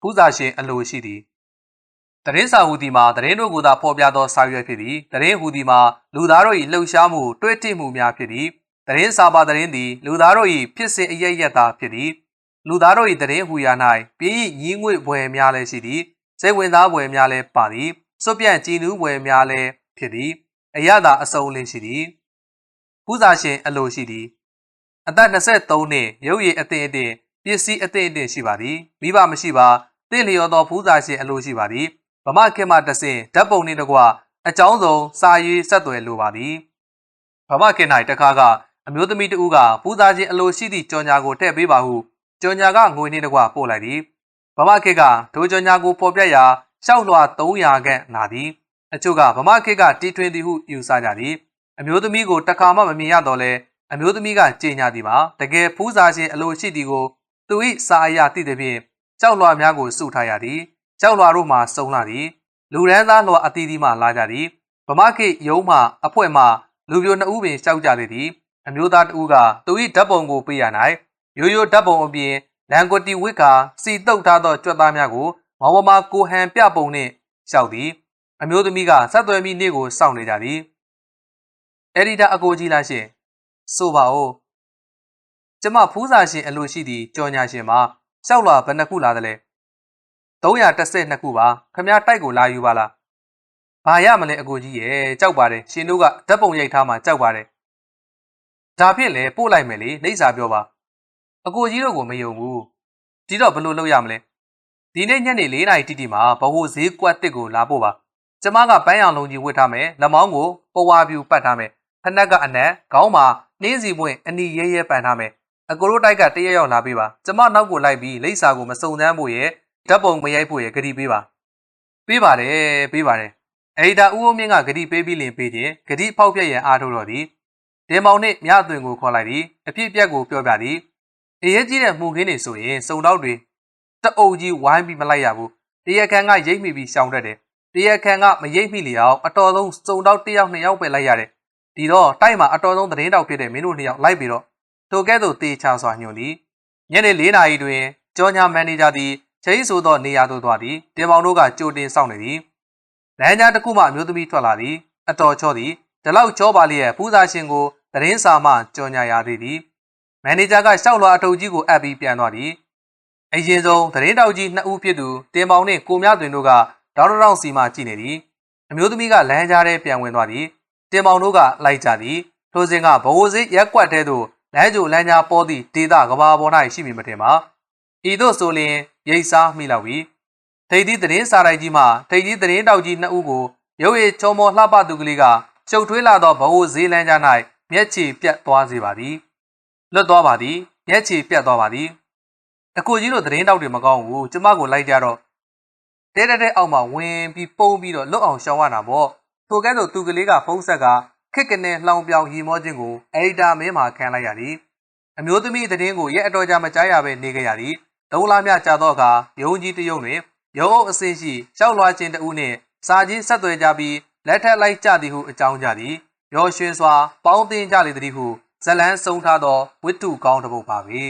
ဖူးစာရှင်အလိုရှိသည်တရင်စာဟူသည်မှာတရင်တို့ကိုသာဖော်ပြသောစာရွက်ဖြစ်သည်တရင်ဟူသည်မှာလူသားတို့၏လှုပ်ရှားမှုတွေ့တိမှုများဖြစ်သည်တရင်စာပါတရင်သည်လူသားတို့၏ဖြစ်စဉ်အရရက်သာဖြစ်သည်လူသားတို့၏တရင်ဟူရာ၌ပြည်၏ညီးငွေ့ဘွယ်များလည်းရှိသည်စိတ်ဝင်စားဘွယ်များလည်းပါသည်စွတ်ပြန့်ကြည်နူးဘွယ်များလည်းဖြစ်သည်အရသာအစုံလင်းရှိသည်ဖူးစာရှင်အလိုရှိသည်အသက်23နှစ်ရုပ်ရည်အသင့်အတင့်ပစ္စည်းအသင့်အတင့်ရှိပါသည်မိဘမရှိပါ တင့်လျော်သောဖူးစာရှင်အလိုရှိပါသည်ဗမာခေတ်မှတဆင့်ဓာတ်ပုံနှင့်တကွအကြောင်းဆုံးစာရေးဆက်သွယ်လိုပါသည်ဗမာခေတ်၌တခါကအမျိုးသမီးတဦးကဖူးစာရှင်အလိုရှိသည့်ကြော်ညာကိုထည့်ပေးပါဟုကြော်ညာကငွေနှင့်တကွပို့လိုက်သည်ဗမာခေတ်ကဒိုကြော်ညာကိုပေါ်ပြရာရှောက်လွှာ300ခန့်လာသည်အချို့ကဗမာခေတ်ကတီထွင်သည်ဟုယူဆကြသည်အမျိုးသမီးကိုတခါမှမမြင်ရတော့လဲအမျိုးသမီးကကြေညာသည်မှာတကယ်ဖူးစာခြင်းအလိုရှိသည်ကိုသူ၏စာအရာသိသည်ဖြင့် ကြောက်လွှာများကိုစုထားရသည်ကြောက်လွှာတို့မှစုံလာသည်လူရန်သားလွှာအသီးသီးမှလာကြသည်ဗမာခေရုံးမှအဖွဲ့မှလူပြိုနှစ်ဦးပင်ရှောက်ကြသည်သည်အမျိုးသားတဦးကသူ၏ဓာတ်ပုံကိုပေးရ၌ရိုးရိုးဓာတ်ပုံအပြင်လန်ကွတီဝစ်ကာစီတုတ်ထားသောကြွက်သားများကိုမောင်မမကိုဟန်ပြပုံနှင့်ရှောက်သည်အမျိုးသမီးကဆက်သွယ်မိနေ့ကိုစောင့်နေကြသည်အက်ဒီတာအကိုကြီးလားရှင်ဆိုပါဦးကျမဖူးစာရှင်အလိုရှိသည့်ကြော်ညာရှင်မှာ ရှောက်လွာဘယ်နှခုလာသလဲ312ခုပါခမည်းတိုက်ကိုလာယူပါလားဘာရမလဲအကိုကြီးရဲ့ကြောက်ပါတယ်ရှင်တို့ကဓာတ်ပုံရိုက်ထားမှကြောက်ပါတယ်ဒါဖြင့်လေပို့လိုက်မယ်လေနှိမ့်စာပြောပါအကိုကြီးတို့ကိုမယုံဘူးဒီတော့ဘယ်လိုလုပ်ရမလဲဒီနေ့ညနေ4နာရီတိတိမှာဘဝဈေးကွက်တစ်ကိုလာပို့ပါကျမကပန်းရောင်လုံးကြီးဝတ်ထားမယ်လက်မောင်းကိုပဝါပြူပတ်ထားမယ်ဖနက်ကအနက်ခေါင်းမှာနှင်းစီပွင့်အနီရဲရဲပန်ထားမယ် အကိုတို့တိုက်ကတရရောက်လာပေးပါကျမနောက်ကိုလိုက်ပြီးလိပ်စာကိုမစုံစမ်းဖို့ရဲ့ဓာတ်ပုံမရိုက်ဖို့ရဲ့ဂရီပေးပါပေးပါတယ်ပေးပါတယ်အဒီတာဦးအောင်မြင့်ကဂရီပေးပြီးလင်ပေးခြင်းဂရီဖောက်ပြက်ရန်အားထုတ်တော်သည်တင်မောင်နှင့်မြအသွင်ကိုခေါ်လိုက်သည်အဖြစ်အပျက်ကိုပြောပြသည်အရေးကြီးတဲ့မှုခင်းတွေဆိုရင်စုံတော့တွေတအုပ်ကြီးဝိုင်းပြီးမလိုက်ရဘူးတရားခံကရိတ်မိပြီးရှောင်တတ်တယ်တရားခံကမရိတ်မိလျောက်အတော်ဆုံးစုံတော့တစ်ယောက်နှစ်ယောက်ပဲလိုက်ရတယ်ဒီတော့တိုက်မှာအတော်ဆုံးသတင်းတောက်ဖြစ်တဲ့မင်းတို့နှစ်ယောက်လိုက်ပြီးတော့ ထိုကဲ့သို့တေချာစွာညွှန်သည်ညနေ၄နာရီတွင်ကြောညာမန်နေဂျာသည်ချိန်ဆိုသောနေရာသို့သွားသည်တင်မောင်တို့ကကြိုတင်စောင့်နေသည်လမ်းကြားတစ်ခုမှအမျိုးသမီးထွက်လာသည်အတော်ချောသည်ဒီလောက်ချောပါလျက်ပူဇာရှင်ကိုသတင်းစာမှကြောညာရသည်သည်မန်နေဂျာကရှောက်လွှာအထုပ်ကြီးကိုအပ်ပြီးပြန်သွားသည်အရင်ဆုံးသတင်းတောက်ကြီးနှစ်ဦးဖြစ်သူတင်မောင်နှင့်ကိုမြသွင်တို့ကဒေါက်တာတောင်စီမှကြည့်နေသည်အမျိုးသမီးကလမ်းကြားထဲပြန်ဝင်သွားသည်တင်မောင်တို့ကလိုက်ကြသည်ထိုစဉ်ကဘဝစည်းရက်ကွက်ထဲသို့ လမ်းကြိုလမ်းကြားပေါ်သည့်ဒေသကဘာပေါ်၌ရှိမည်မထင်ပါဤသို့ဆိုလျင်ရိတ်စားမိလောက်ပြီထိပ်သီးသတင်းစာရိုက်ကြီးမှထိပ်သီးသတင်းတောက်ကြီးနှစ်ဦးကိုရုပ်ရည်ချုံမောလှပသူကလေးကရှုပ်ထွေးလာသောဘဝစည်းလမ်းကြား၌မျက်ခြေပြတ်သွားစေပါသည်လွတ်သွားပါသည်မျက်ခြေပြတ်သွားပါသည်အကိုကြီးတို့သတင်းတောက်တွေမကောင်းဘူးကျမကိုလိုက်ကြတော့တဲတဲတဲအောက်မှာဝင်ပြီးပုံပြီးတော့လွတ်အောင်ရှောင်ရတာပေါ့ထိုကဲ့သို့သူကလေးကဖုံးဆက်က ခက်ကနေလှောင်ပြောင်ရီမောခြင်းကိုအဒီတာမင်းမှာခံလိုက်ရသည်အမျိုးသမီးသတင်းကိုရက်အတော်ကြာမကြားရဘဲနေကြရသည်ဒုံလာမြကြာတော့အခါရုံးကြီးတယုံတွင်ရုံးအုပ်အစင်းရှိရှောက်လွှာခြင်းတဦးနှင့်စာချင်းဆက်သွယ်ကြပြီးလက်ထက်လိုက်ကြသည်ဟုအကြောင်းကြသည်ရော်ရွှင်စွာ ပေါင်းတင်ကြလေသည်ဟုဇလန်းဆုံးထားသောဝိတ္ထုကောင်းတစ်ပုဒ်ပါပဲ